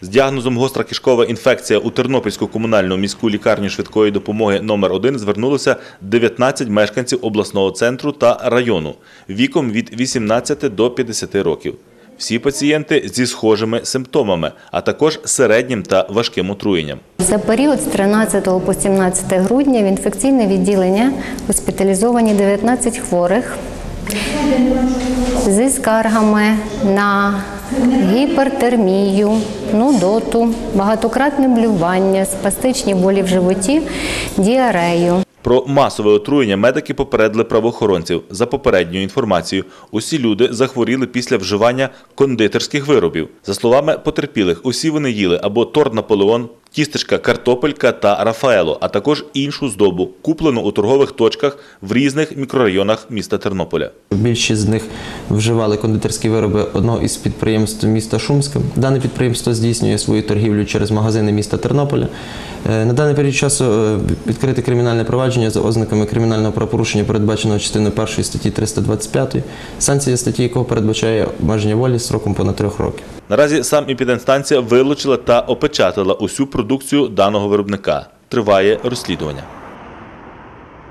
З діагнозом гостра кишкова інфекція у Тернопільську комунальну міську лікарню швидкої допомоги номер 1 звернулося 19 мешканців обласного центру та району віком від 18 до 50 років. Всі пацієнти зі схожими симптомами, а також середнім та важким отруєнням. За період з 13 по 17 грудня в інфекційне відділення госпіталізовані 19 хворих зі скаргами на гіпертермію, нудоту, багатократне блювання, спастичні болі в животі, діарею. Про масове отруєння медики попередили правоохоронців. За попередньою інформацією, усі люди захворіли після вживання кондитерських виробів. За словами потерпілих, усі вони їли або торт Наполеон, тістечка картопелька та Рафаело, а також іншу здобу, куплену у торгових точках в різних мікрорайонах міста Тернополя. Більшість з них вживали кондитерські вироби одного із підприємств міста Шумська. Дане підприємство здійснює свою торгівлю через магазини міста Тернополя. Е, На даний період часу е, відкрите кримінальне провадження за ознаками кримінального правопорушення, передбаченого частиною 1 статті 325, санкція статті якого передбачає обмеження волі сроком понад трьох років. Наразі сам епіденстанція вилучила та опечатала усю продукцію даного виробника. Триває розслідування.